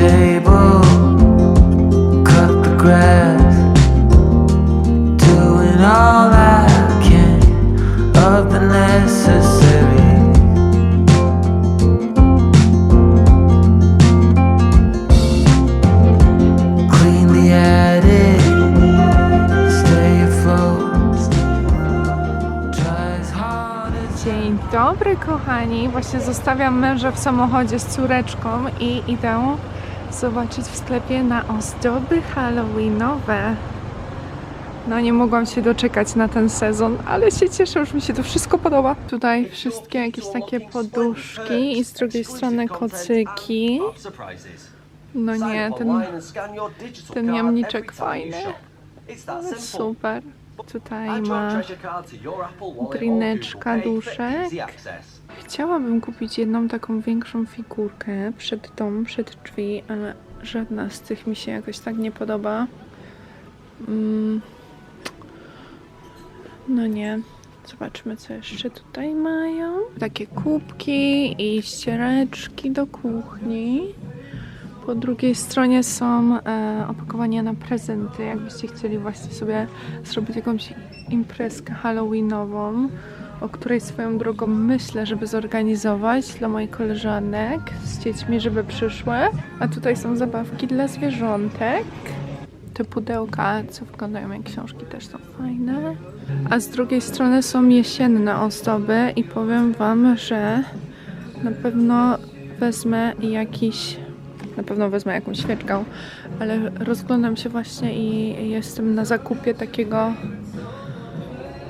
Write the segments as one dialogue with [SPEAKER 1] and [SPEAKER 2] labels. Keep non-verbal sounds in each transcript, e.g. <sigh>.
[SPEAKER 1] table, cut the grass, doing all I can of the necessary. Clean the attic, stay afloat, try as hard as
[SPEAKER 2] Dzień dobry kochani, właśnie zostawiam męża w samochodzie z córeczką i idę zobaczyć w sklepie na ozdoby halloweenowe. No nie mogłam się doczekać na ten sezon, ale się cieszę, już mi się to wszystko podoba. Tutaj wszystkie jakieś takie poduszki i z drugiej strony kocyki. No nie, ten, ten jamniczek fajny, super. Tutaj ma drineczka, duszek. Chciałabym kupić jedną taką większą figurkę przed dom, przed drzwi, ale żadna z tych mi się jakoś tak nie podoba. Mm. No nie. Zobaczmy, co jeszcze tutaj mają. Takie kubki i ściereczki do kuchni. Po drugiej stronie są e, opakowania na prezenty, jakbyście chcieli właśnie sobie zrobić jakąś imprezkę halloweenową, o której swoją drogą myślę, żeby zorganizować dla moich koleżanek z dziećmi, żeby przyszły. A tutaj są zabawki dla zwierzątek. Te pudełka, co wyglądają jak książki, też są fajne. A z drugiej strony są jesienne ozdoby i powiem Wam, że na pewno wezmę jakiś na pewno wezmę jakąś świeczkę, ale rozglądam się właśnie i jestem na zakupie takiego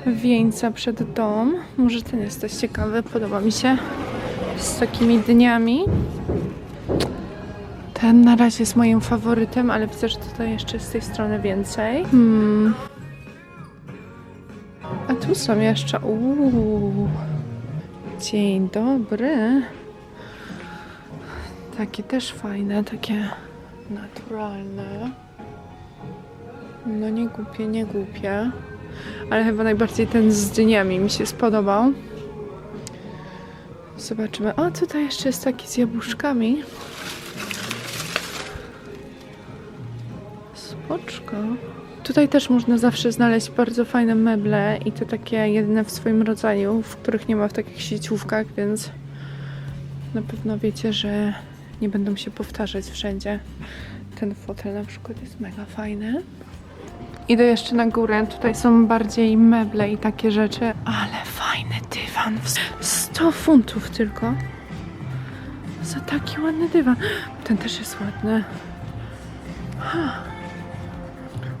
[SPEAKER 2] wieńca przed dom. Może ten jest też ciekawy, podoba mi się. Z takimi dniami. Ten na razie jest moim faworytem, ale widzę, że tutaj jeszcze z tej strony więcej. Hmm. A tu są jeszcze. Uuu. Dzień dobry. Takie też fajne, takie naturalne. No nie głupie, nie głupie. Ale chyba najbardziej ten z dyniami mi się spodobał. Zobaczymy. O, tutaj jeszcze jest taki z jabłuszkami. Spoczko. Tutaj też można zawsze znaleźć bardzo fajne meble i to takie jedyne w swoim rodzaju, w których nie ma w takich sieciówkach, więc na pewno wiecie, że nie będą się powtarzać wszędzie. Ten fotel na przykład jest mega fajny. Idę jeszcze na górę. Tutaj są bardziej meble i takie rzeczy. Ale fajny dywan. 100 funtów tylko. Za taki ładny dywan. Ten też jest ładny.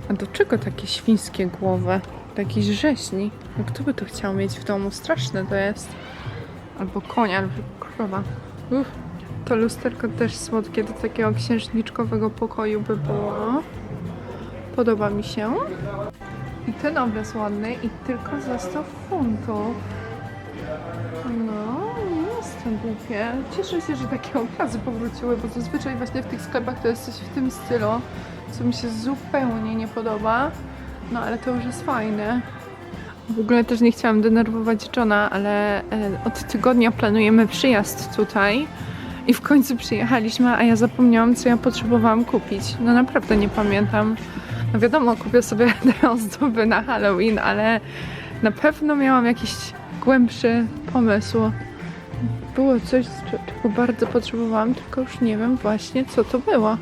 [SPEAKER 2] A do czego takie świńskie głowy? Do jakiejś rzeźni. No kto by to chciał mieć w domu? Straszne to jest. Albo konia, albo krowa. Uff. To lusterko też słodkie, do takiego księżniczkowego pokoju by było. Podoba mi się. I ten obraz ładny i tylko za 100 funtów. No, nie jest to głupie. Cieszę się, że takie obrazy powróciły, bo zazwyczaj właśnie w tych sklepach to jest coś w tym stylu, co mi się zupełnie nie podoba. No, ale to już jest fajne. W ogóle też nie chciałam denerwować Johna, ale e, od tygodnia planujemy przyjazd tutaj. I w końcu przyjechaliśmy, a ja zapomniałam, co ja potrzebowałam kupić. No naprawdę nie pamiętam. No wiadomo, kupię sobie <laughs> te ozdoby na Halloween, ale na pewno miałam jakiś głębszy pomysł. Było coś, cze- czego bardzo potrzebowałam, tylko już nie wiem właśnie, co to było.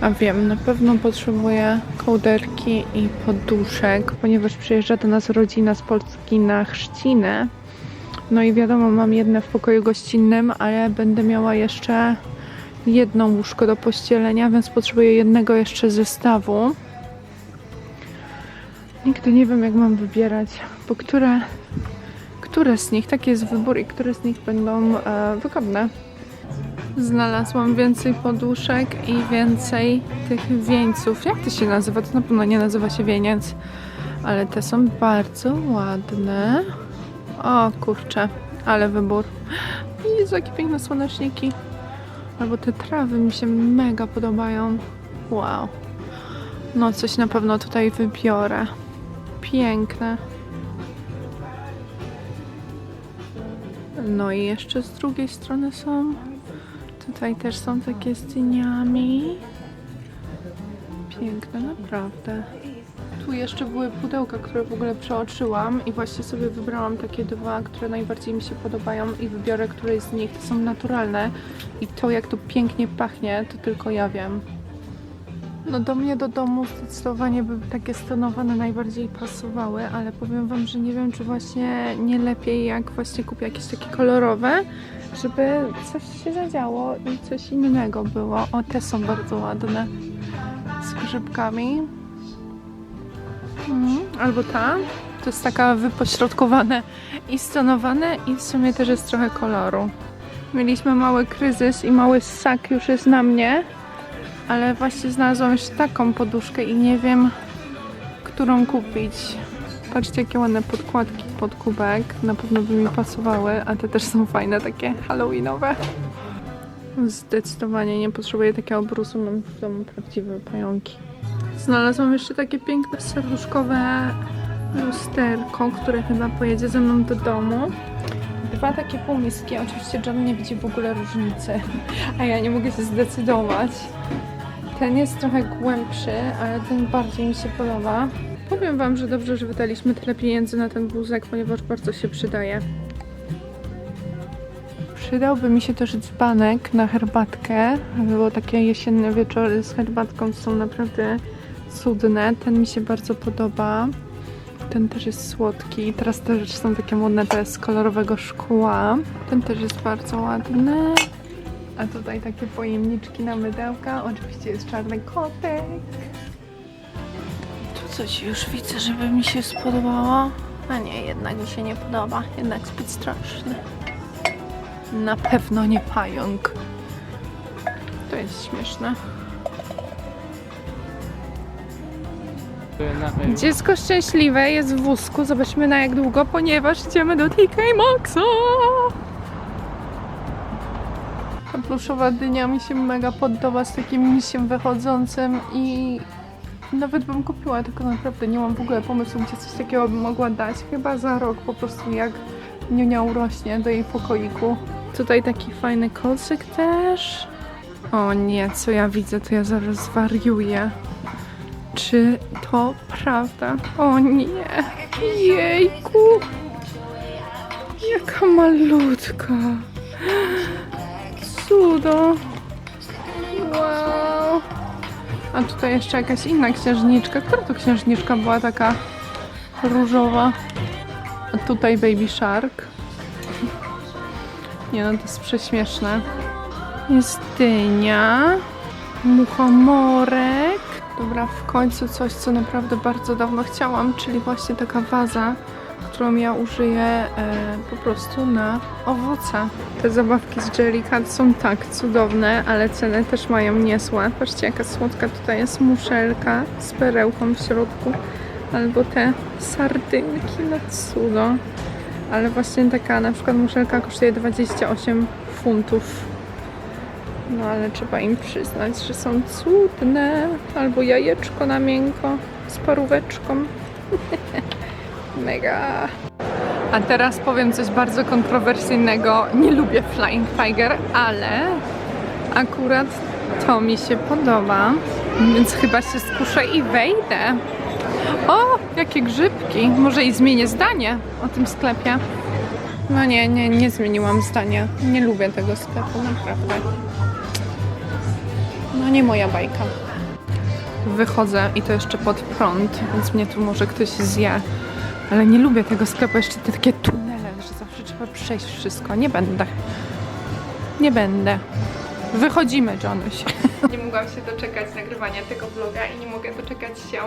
[SPEAKER 2] A wiem, na pewno potrzebuję kołderki i poduszek, ponieważ przyjeżdża do nas rodzina z Polski na chrzcinę. No i wiadomo, mam jedne w pokoju gościnnym, ale będę miała jeszcze jedno łóżko do pościelenia, więc potrzebuję jednego jeszcze zestawu. Nigdy nie wiem, jak mam wybierać, bo które, które z nich, taki jest wybór i które z nich będą e, wygodne. Znalazłam więcej poduszek i więcej tych wieńców. Jak to się nazywa? To na pewno nie nazywa się wieniec, ale te są bardzo ładne. O kurczę, ale wybór. Jezu, jakie piękne słoneczniki. Albo te trawy mi się mega podobają. Wow. No coś na pewno tutaj wybiorę. Piękne. No i jeszcze z drugiej strony są Tutaj też są takie z dyniami. Piękne, naprawdę. Tu jeszcze były pudełka, które w ogóle przeoczyłam i właśnie sobie wybrałam takie dwa, które najbardziej mi się podobają i wybiorę któreś z nich. To są naturalne i to jak to pięknie pachnie, to tylko ja wiem. No do mnie do domu zdecydowanie by takie stonowane najbardziej pasowały, ale powiem wam, że nie wiem, czy właśnie nie lepiej jak właśnie kupię jakieś takie kolorowe, żeby coś się zadziało i coś innego było. O, te są bardzo ładne. Z grzybkami. Albo ta. To jest taka wypośrodkowane i stonowane i w sumie też jest trochę koloru. Mieliśmy mały kryzys i mały ssak już jest na mnie, ale właśnie znalazłam jeszcze taką poduszkę i nie wiem, którą kupić. Patrzcie, jakie ładne podkładki pod kubek. Na pewno by mi pasowały, a te też są fajne, takie halloweenowe. Zdecydowanie nie potrzebuję takiego brusu, mam w domu prawdziwe pająki. Znalazłam jeszcze takie piękne serduszkowe lusterko, które chyba pojedzie ze mną do domu. Dwa takie półmiski. Oczywiście John nie widzi w ogóle różnicy, a ja nie mogę się zdecydować. Ten jest trochę głębszy, ale ten bardziej mi się podoba. Powiem Wam, że dobrze, że wydaliśmy tyle pieniędzy na ten wózek, ponieważ bardzo się przydaje. Przydałby mi się też dzbanek na herbatkę, bo takie jesienne wieczory z herbatką są naprawdę cudne. Ten mi się bardzo podoba. Ten też jest słodki. Teraz też są takie modne te z kolorowego szkła. Ten też jest bardzo ładny. A tutaj takie pojemniczki na mydełka. Oczywiście jest czarny kotek. Tu coś już widzę, żeby mi się spodobało. A nie, jednak mi się nie podoba. Jednak zbyt straszny. Na pewno nie pająk. To jest śmieszne. Dziecko szczęśliwe jest w wózku. Zobaczmy na jak długo, ponieważ idziemy do TK Maxa. Ta pluszowa dynia mi się mega podoba z takim misiem wychodzącym i nawet bym kupiła, tylko naprawdę nie mam w ogóle pomysłu, gdzie coś takiego bym mogła dać. Chyba za rok po prostu jak niunia urośnie do jej pokoiku. Tutaj taki fajny kolczyk też. O nie, co ja widzę, to ja zaraz zwariuję. Czy to prawda? O nie! Jejku! Jaka malutka! Cudo! Wow! A tutaj jeszcze jakaś inna księżniczka. Która to księżniczka była taka różowa? A tutaj Baby Shark. Nie no, to jest prześmieszne. Jest dynia, muchomorek. Dobra, w końcu coś, co naprawdę bardzo dawno chciałam, czyli właśnie taka waza, którą ja użyję e, po prostu na owoce. Te zabawki z Jellycat są tak cudowne, ale ceny też mają niezłe. Patrzcie, jaka słodka tutaj jest muszelka z perełką w środku. Albo te sardynki, no cudo. Ale właśnie taka na przykład muszelka kosztuje 28 funtów. No ale trzeba im przyznać, że są cudne. Albo jajeczko na miękko z paróweczką. <laughs> Mega. A teraz powiem coś bardzo kontrowersyjnego. Nie lubię Flying Tiger, ale akurat to mi się podoba. Więc chyba się skuszę i wejdę. O, jakie grzybki. Może i zmienię zdanie o tym sklepie. No nie, nie, nie zmieniłam zdania. Nie lubię tego sklepu, naprawdę. No nie moja bajka. Wychodzę i to jeszcze pod prąd, więc mnie tu może ktoś zje. Ale nie lubię tego sklepu, jeszcze te takie tunele, że zawsze trzeba przejść wszystko. Nie będę. Nie będę. Wychodzimy, Jonuś. Nie mogłam się doczekać nagrywania tego vloga i nie mogę doczekać się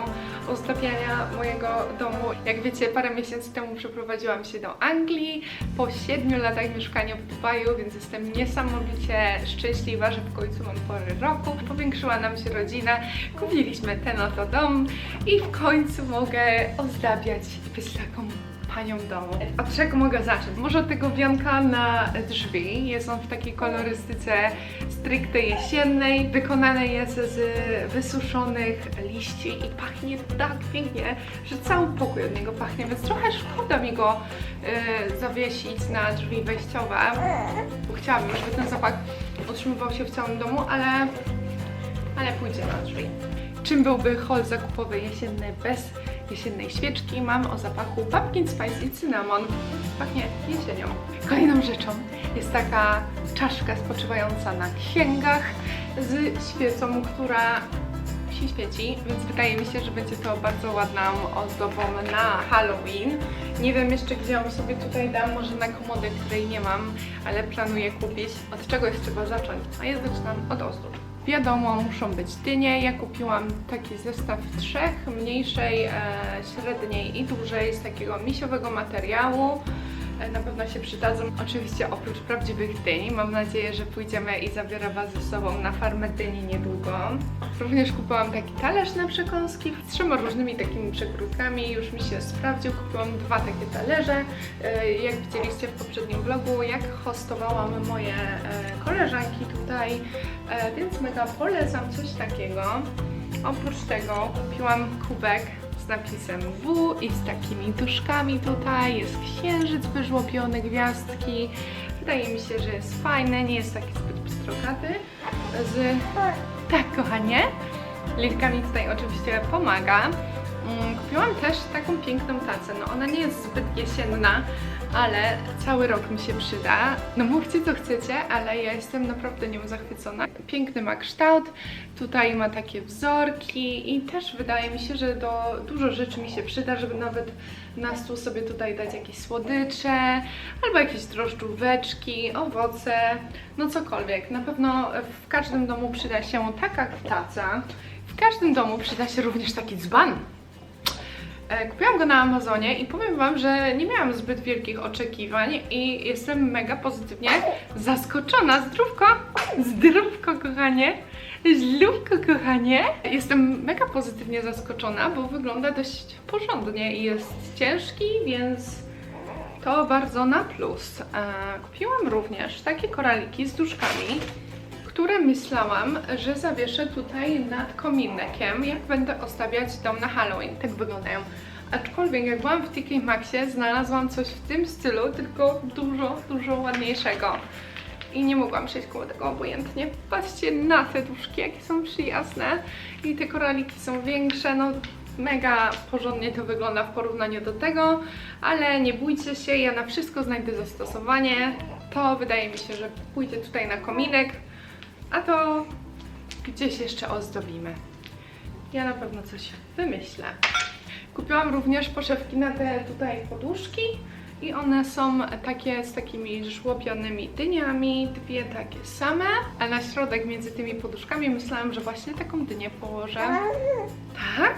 [SPEAKER 2] ustawiania mojego domu. Jak wiecie, parę miesięcy temu przeprowadziłam się do Anglii po 7 latach mieszkania w Dubaju, więc jestem niesamowicie szczęśliwa, że w końcu mam pory roku. Powiększyła nam się rodzina, kupiliśmy ten oto dom i w końcu mogę ozdabiać i być taką panią domu. Od czego mogę zacząć? Może od tego wianka na drzwi. Jest on w takiej kolorystyce stricte jesiennej. Wykonany jest z wysuszonych liści i pachnie tak pięknie, że cały pokój od niego pachnie, więc trochę szkoda mi go y, zawiesić na drzwi wejściowe. Chciałabym, żeby ten zapach utrzymywał się w całym domu, ale, ale pójdzie na drzwi. Czym byłby haul zakupowy jesienny bez jesiennej świeczki? Mam o zapachu pumpkin spice i cinnamon. Pachnie jesienią. Kolejną rzeczą jest taka czaszka spoczywająca na księgach z świecą, która się świeci, więc wydaje mi się, że będzie to bardzo ładną ozdobą na Halloween. Nie wiem jeszcze gdzie ją sobie tutaj dam, może na komodę, której nie mam, ale planuję kupić. Od czegoś trzeba zacząć, a ja zaczynam od ozdób. Wiadomo, muszą być dynie. Ja kupiłam taki zestaw trzech, mniejszej, e, średniej i dużej, z takiego misiowego materiału. E, Na pewno się przydadzą. Oczywiście oprócz prawdziwych dyni. Mam nadzieję, że pójdziemy i zabiorę Was ze sobą na farmę dyni niedługo. Również kupiłam taki talerz na przekąski z trzema różnymi takimi przekrótkami. Już mi się sprawdził. Kupiłam dwa takie talerze. E, Jak widzieliście w poprzednim vlogu, jak hostowałam moje e, koleżanki tutaj, więc mega polecam coś takiego. Oprócz tego kupiłam kubek z napisem W i z takimi duszkami tutaj. Jest księżyc wyżłobiony, gwiazdki. Wydaje mi się, że jest fajny, nie jest taki zbyt pstrokaty. Z... Tak, kochanie. Lilkami tutaj oczywiście pomaga. Mm, Kupiłam też taką piękną tacę. No ona nie jest zbyt jesienna, ale cały rok mi się przyda. No mówcie co chcecie, ale ja jestem naprawdę nią zachwycona. Piękny ma kształt, tutaj ma takie wzorki i też wydaje mi się, że do dużo rzeczy mi się przyda, żeby nawet na stół sobie tutaj dać jakieś słodycze, albo jakieś drożdżóweczki, owoce, no cokolwiek. Na pewno w każdym domu przyda się taka taca. W każdym domu przyda się również taki dzban. E, Kupiłam go na Amazonie i powiem Wam, że nie miałam zbyt wielkich oczekiwań i jestem mega pozytywnie zaskoczona. Zdrówko, zdrówko kochanie, zdrówko kochanie. Jestem mega pozytywnie zaskoczona, bo wygląda dość porządnie i jest ciężki, więc to bardzo na plus. E, Kupiłam również takie koraliki z duszkami które myślałam, że zawieszę tutaj nad kominekiem, jak będę ostawiać dom na Halloween. Tak wyglądają. Aczkolwiek jak byłam w TK Maxie, znalazłam coś w tym stylu, tylko dużo, dużo ładniejszego. I nie mogłam przejść koło tego obojętnie. Patrzcie na te duszki, jakie są przyjazne. I te koraliki są większe, no mega porządnie to wygląda w porównaniu do tego, ale nie bójcie się, ja na wszystko znajdę zastosowanie. To wydaje mi się, że pójdzie tutaj na kominek, a to gdzieś jeszcze ozdobimy. Ja na pewno coś wymyślę. Kupiłam również poszewki na te tutaj poduszki i one są takie z takimi żłobionymi dyniami, dwie takie same, a na środek między tymi poduszkami myślałam, że właśnie taką dynię położę. Tak?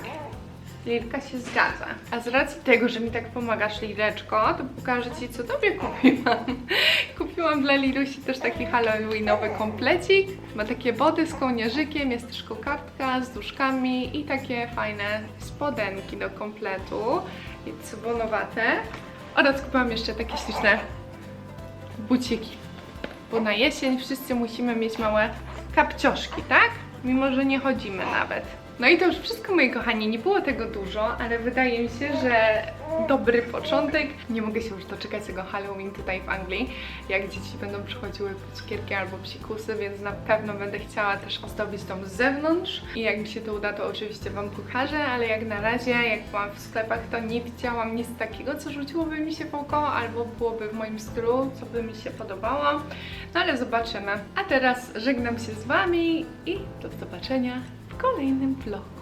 [SPEAKER 2] Lilka się zgadza. A z racji tego, że mi tak pomagasz, Lileczko, to pokażę Ci, co Tobie kupiłam. <laughs> Kupiłam dla Lilusi też taki halloweenowy komplecik. Ma takie body z kołnierzykiem, jest też kokardka z duszkami i takie fajne spodenki do kompletu. I cybonowate. Oraz kupiłam jeszcze takie śliczne buciki. Bo na jesień wszyscy musimy mieć małe kapcioszki, tak? Mimo, że nie chodzimy nawet. No i to już wszystko, moi kochani. Nie było tego dużo, ale wydaje mi się, że dobry początek. Nie mogę się już doczekać tego Halloween tutaj w Anglii, jak dzieci będą przychodziły po cukierki albo psikusy, więc na pewno będę chciała też ozdobić dom z zewnątrz. I jak mi się to uda, to oczywiście Wam pokażę, ale jak na razie, jak byłam w sklepach, to nie widziałam nic takiego, co rzuciłoby mi się w oko, albo byłoby w moim stylu, co by mi się podobało. No ale zobaczymy. A teraz żegnam się z Wami i do zobaczenia kolejnym vlogu.